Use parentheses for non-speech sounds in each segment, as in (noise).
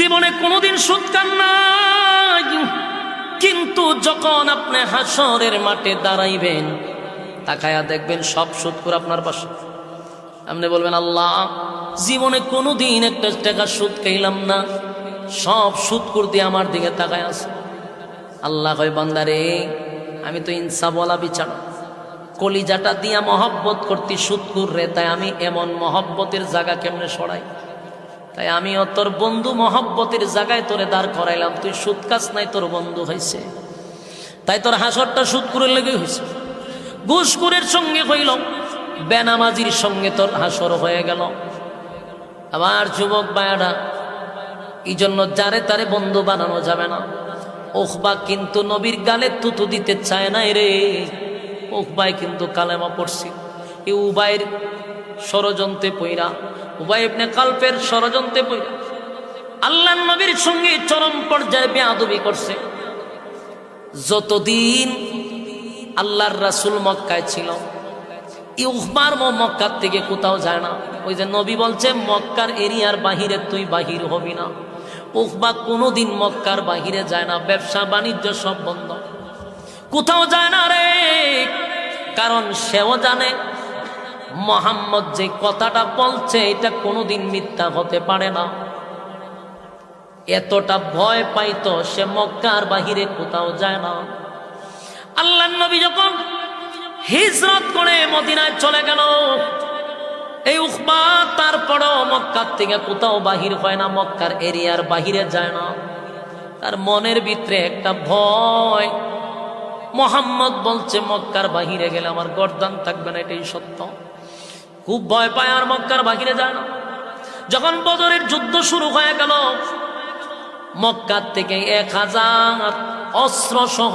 জীবনে কোনোদিন সুদ নাই। কিন্তু যখন আপনি হাসরের মাঠে দাঁড়াইবেন, তাকায়া দেখবেন সব সুদ করে আপনার পাশে। আপনি বলবেন, আল্লাহ, জীবনে কোনোদিন একটা টাকা সুদ খাইলাম না। সব সুদ করতে আমার দিকে তাকায় আছে। আল্লাহ কয় বান্দারে আমি তো ইনসাফওয়ালা বিচার। কলিজাটা দিয়া মহব্বত করতে সুৎকুর রে, তাই আমি এমন মহব্বতের জায়গা কেমনে সরাই? তাই আমি তোর বন্ধু মহব্বতের জায়গায় তোরে দাঁড় করাইলাম। তুই সুদ কাজ নাই, তোর বন্ধু হয়েছে তাই তোর হাসরটা সুৎকুরের লেগে হয়েছে ঘুষকুরের সঙ্গে হইল, বেনামাজির সঙ্গে তোর হাসর হয়ে গেল। আবার যুবক বায়াডা এই জন্য যারে তারে বন্ধু বানানো যাবে না। ওখবা কিন্তু নবীর গালে তুতু দিতে চায় না রে। ওখবাই কিন্তু কালেমা পড়ছি। এই উবাইয়ের ষড়যন্ত্রে পইরা উবাই কাল্পের ষড়যন্ত্রে আল্লাহ নবীর সঙ্গে চরম পর্যায়ে বেয়াদবি করছে। যতদিন আল্লাহর রাসূল মক্কায় ছিল মো মক্কার থেকে কোথাও যায় না। ওই যে নবী বলছে, মক্কার এরিয়ার বাহিরে তুই বাহির হবি না। উখবা কোনোদিন মক্কার বাহিরে যায় না, ব্যবসা, বাণিজ্য সব বন্ধ। কোথাও যায় না রে, কারণ সেও জানে মোহাম্মদ যে কথাটা বলছে, এটা কোনোদিন মিথ্যা হতে পারে না। এতটা ভয় পাইতো সে মক্কার বাহিরে কোথাও যায় না। আল্লাহ নবী যখন হিজরত করে মদিনায় চলে গেল, এই উখবা তারপরও মক্কার থেকে কোথাও বাহির হয় না, মক্কার এরিয়ার বাহিরে যায় না। তার মনের ভিতরে একটা ভয়, মোহাম্মদ বলছে, মক্কার বাহিরে গেলে আমার গরদান থাকবে না, এটাই সত্য। খুব ভয় পায় আর মক্কার বাহিরে যায় না। যখন বদরের যুদ্ধ শুরু হয়ে গেল, মক্কার থেকে এক হাজার অস্ত্র সহ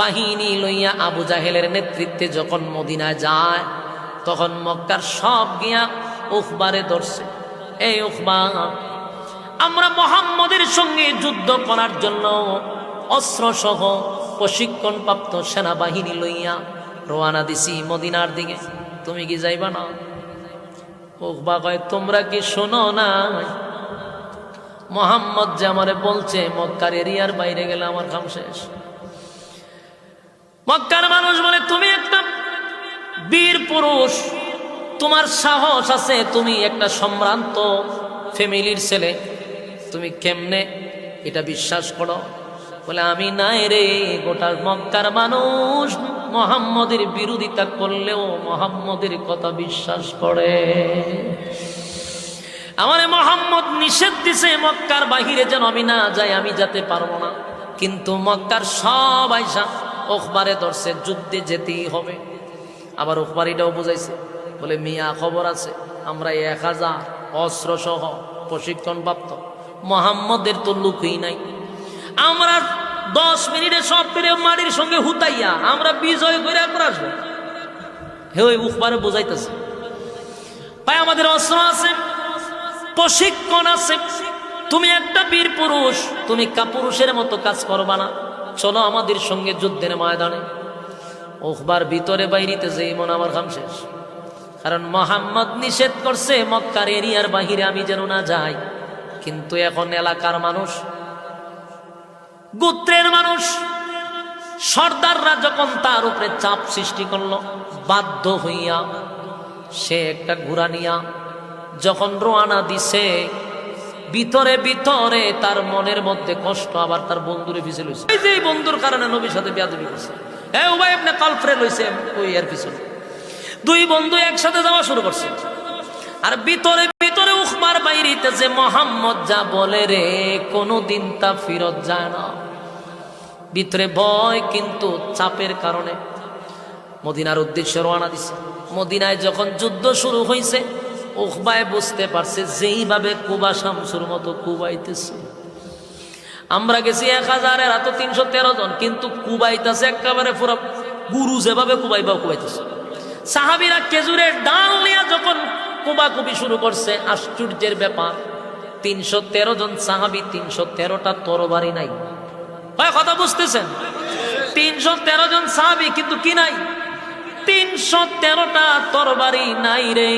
বাহিনী লইয়া আবু জাহেলের নেতৃত্বে যখন মদিনায় যায়, তখন মক্কার সব গিয়া উখবারে ধরছে। এই উখবা, আমরা মোহাম্মদের সঙ্গে যুদ্ধ করার জন্য অস্ত্র সহ প্রশিক্ষণ প্রাপ্ত সেনাবাহিনী লইয়া রোয়ানা দিছি মদিনার দিকে। তুমি কি যাইবা না? উখবা কয় তোমরা কি শোনো না? মোহাম্মদ যে আমারে বলছে, মক্কার এরিয়ার বাইরে গেলে আমার কাম শেষ। মক্কার মানুষ বলে, তুমি একটা বীর পুরুষ, তোমার সাহস আছে, তুমি একটা সম্ভ্রান্ত ফ্যামিলির ছেলে। তুমি কেমনে এটা বিশ্বাস করো? বলে, আমি নাই রে, গোটা মক্কার মানুষ। মোহাম্মদের বিরোধিতা করলেও মোহাম্মদের কথা বিশ্বাস করে। আমার মোহাম্মদ নিষেধ দিছে, মক্কার বাহিরে যেন আমি না যাই, আমি যেতে পারব না। কিন্তু মক্কার সব আইসা ওখবারে ধরছে, যুদ্ধে যেতেই হবে। আবার ওখবার এটাও বুঝাইছে, বলে, মিয়া, খবর আছে, আমরা এক হাজার অস্ত্র সহ প্রশিক্ষণ প্রাপ্ত মোহাম্মদের তো লুকই নাই। আমরা দশ মিনিটে সব ফিরে মাটির সঙ্গে হুতাইয়া, আমরা বিজয় করে একবার আসব? হে ওই উখবারে বুঝাইতেছে। ভাই, আমাদের অস্ত্র আছে, প্রশিক্ষণ আছে। তুমি একটা বীর পুরুষ, তুমি কাপুরুষের মতো কাজ করবা না। চলো আমাদের সঙ্গে যুদ্ধের ময়দানে। ওখবার ভিতরে বাইরিতে যে মন আমার খাম শেষ। কারণ মোহাম্মদ নিষেধ করছে মক্কার এরিয়ার বাহিরে আমি যেন না যাই। কিন্তু এখন এলাকার মানুষ গোত্রের মানুষ। সর্দাররা যখন তার উপরে চাপ সৃষ্টি করল, বাধ্য হইয়া সে একটা ঘোড়া নিয়া যখন রোয়ানা দিছে, ভিতরে ভিতরে তার মনের মধ্যে কষ্ট আবার তার বন্ধুরে ভিজে লইছে। এই যে বন্ধুর কারণে নবীর সাথে বিয়াদবি করছে। হ্যাঁ উবাই আপনি কালফ্রে লইছে ওই এর পিছনে। দুই বন্ধু একসাথে যাওয়া শুরু করছে। আর ভিতরে উখমার বাইরিতে যে মোহাম্মদ যা বলে রে, কোনোদিন তা ফিরত যায় না। ভিতরে ভয় কিন্তু চাপের কারণে। মদিনার উদ্দেশ্যে রওনা দিছে। মদিনায় যখন যুদ্ধ শুরু হয়েছে ওখবায় বুঝতে পারছে যেইভাবে কুবা শামসুর মতো কুবাইতেছে। আমরা গেছি এক হাজারের, এত তিনশো তেরো জন, কিন্তু কুবাইতেছে একেবারে পুরো গুরু যেভাবে কুবাইবা, কুবাইতেছে। সাহাবিরা খেজুরের ডাল নিয়ে যখন কুবাকুবি শুরু করছে, আশ্চর্যের ব্যাপার। তিনশো তেরো জন সাহাবি, তিনশো তেরোটা তরবারি নাই। কথা বুঝতেছেন? তিনশো তেরো জন সাহাবি কিন্তু কি নাই? তিনশো তেরোটা তরবারি নাই রে।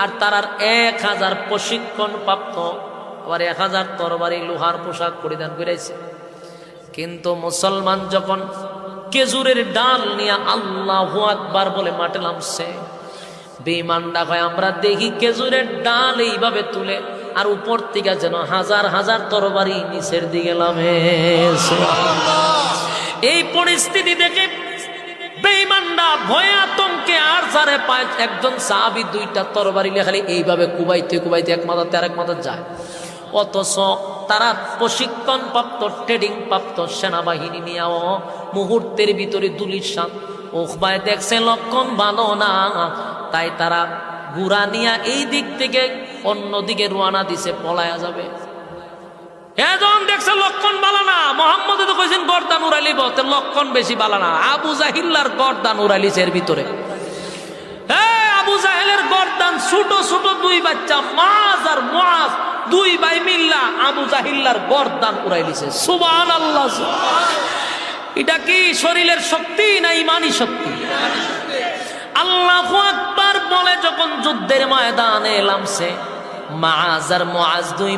আর তার আর এক হাজার প্রশিক্ষণ প্রাপ্ত আবার এক হাজার তরবারি লোহার পোশাক পরিধান করেছে। কিন্তু মুসলমান যখন কেজুরের ডাল নিয়ে আল্লাহ আকবার বলে মাঠে নামছে বেমান্ডা হয়, আমরা দেখি কেজুরের ডাল এইভাবে তুলে, আর উপর থেকে যেন হাজার হাজার তরবারি নিচের দিকে নামে। এই পরিস্থিতি দেখে আর পায় একজন দুইটা এইভাবে কুবাইতে কুবাইতে এক মাথাতে আর মাথা যায়। অথচ তারা ট্রেডিং প্রাপ্ত সেনাবাহিনী নিয়েও মুহূর্তের ভিতরে দুলির সান ওখবায় দেখছে লক্ষণ ভালো না। তাই তারা গুড়া নিয়া এই দিক থেকে অন্য দিকে রোয়ানা দিছে, পলায়া যাবে। এখন দেখছে লক্ষণ বালানা তো লক্ষণ বালানা আবু জাহিল্লার গর্দান এর ভিতরে। আবু ছোট ছোট দুই বাচ্চা মাছ আর দুই মিল্লা, আবু উড়াইলিছে সুবান আল্লাহ এটা কি শরীরের শক্তি না ইমানি শক্তি? আল্লাহ আকবার বলে যখন যুদ্ধের ময়দানে এলামছে মাজ আর দুই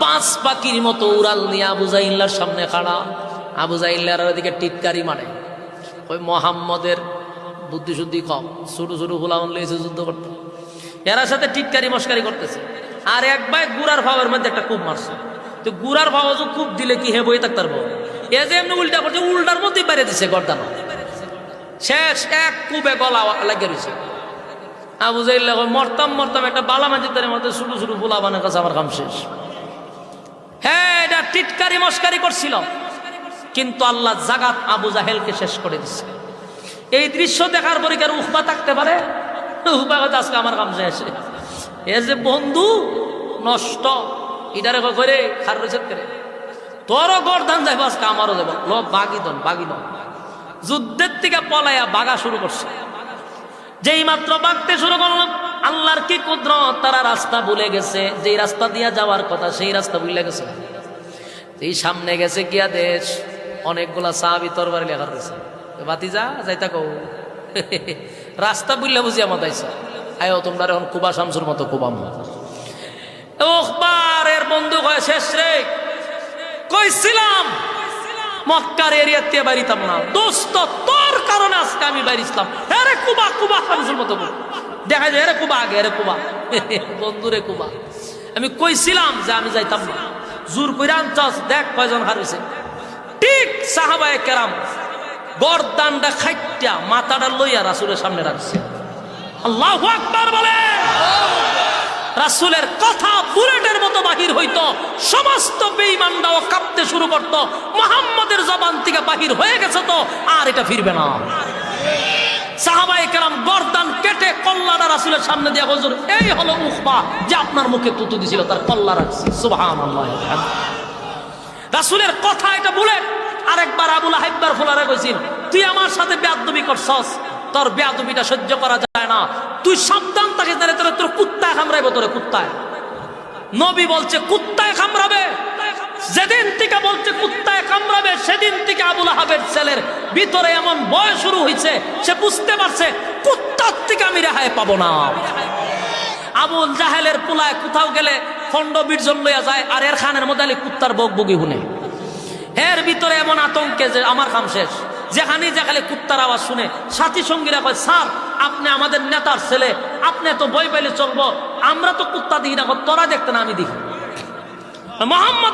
বাস পাখির মতো উড়াল নিয়ে সামনে খাড়া। টিটকারি মারে। ওই মোহাম্মদের বুদ্ধি শুদ্ধি কম। ছোট ছোট হুলাউন লিয়েছে যুদ্ধ করতে। এরা সাথে টিটকারি মস্কারি করতেছে। আর এক ভাই গুড়ার ভাবের মধ্যে একটা কূপ মারছে। তো গুড়ার ভাব খুব দিলে কি হে বই থাকতার বউ এ যে এমনি উল্টা করছে, উল্টার মধ্যে বেড়ে দিছে গর্দানো। শেষ এক কূপে গলা লাগিয়ে রয়েছে আবু জাইল্লা মরতাম মরতাম, একটা বালা মাজিদের মধ্যে ছোট ছোট বুলা বানের কাছে আমার কাম শেষ। হ্যাঁ এটা টিটকারি মস্কারি করছিল কিন্তু আল্লাহ জাগাত আবু জাহেলকে শেষ করে দিচ্ছে এই দৃশ্য দেখার পরে কার উহবা থাকতে পারে? উহবা কথা আজকে আমার কাম শেষ। এ যে বন্ধু, নষ্ট। ইটারে করে খার রয়েছে তোরও গরদান যাইব, আজকে আমারও যাব ল, বাগি দন বাগি দন। যুদ্ধের থেকে পলাইয়া বাগা শুরু করছে। যেই মাত্র বাগতে শুরু করলাম, আল্লাহর কি কুদরত, তারা রাস্তা ভুলে গেছে। যেই রাস্তা দিয়া যাওয়ার কথা, সেই রাস্তা ভুলে গেছে। এই সামনে গেছে গিয়া দেশ। অনেকগুলা সাহাবি তরবারি লেখা রয়েছে। বাতি যা যাইতা কৌ (laughs) রাস্তা বুঝলে বুঝিয়া মাতাইছে আয়ো, তোমরা এখন কুবা শামসুর মতো কুবাম ওখবার এর বন্ধু কয় শেষ রে। কইছিলাম, মক্কার এরিয়াতে বাড়িতাম না। দোস্ত, তোর কারণে আজকে আমি বাড়িছিলাম। আরে কুবা কুবা শামসুর মতো। দেখা যায় এরে কুবা, আগে এরে কুবা। (laughs) বন্ধুরে কুবা। আমি কইছিলাম যে আমি যাইতাম না। জোর করে আনছস, দেখ কয়জন হারিয়েছে। ঠিক সাহাবায়ে কেরাম গরদানটা খাইটা মাথাটা লইয়া রাসুলের সামনে রাখছে। আল্লাহ আকবার বলে রাসুলের কথা বুলেটের মতো বাহির হইত। সমস্ত বেইমানরাও কাঁপতে শুরু করতো। মোহাম্মদের জবান থেকে বাহির হয়ে গেছে তো, আর এটা ফিরবে না। সাহাবাই কেরাম কেটে রাসুলের সামনে এই যে আপনার মুখে তুতু দিছিল তার কল্লা কথা এটা বলে আরেকবার আবুল হাইবার ফোলারে কইছিল তুই আমার সাথে বেয়াদবি করছস? তোর বেয়াদবিটা সহ্য করা যায় না। তুই সাবধান থাকিস না তোরে তোর কুত্তায় কামড়াইবো তোরে কুত্তায়। নবী বলছে, কুত্তায় কামড়াবে যেদিন থেকে বলছে, কুত্তায় কামড়াবে সেদিন থেকে আবুল আহাবের ছেলের ভিতরে এমন বয় শুরু হয়েছে, সে বুঝতে পারছে, কুত্তার থেকে আমি রেহাই পাবো না। আবুল জাহেলের পোলায় কোথাও গেলে খণ্ড বীরজন লইয়া যায়, আর এর খানের মধ্যে কুত্তার বক বগি শুনে। এর ভিতরে এমন আতঙ্কে যে আমার কাম শেষ। যেখানেই যেখানে কুত্তার আওয়াজ শুনে, সাথী সঙ্গীরা কয়, স্যার, আপনি আমাদের নেতার ছেলে, আপনি তো বই পাইলে চলবো, আমরা তো কুত্তা দিই না তোরা দেখতে না, আমি দেখি মোহাম্মদ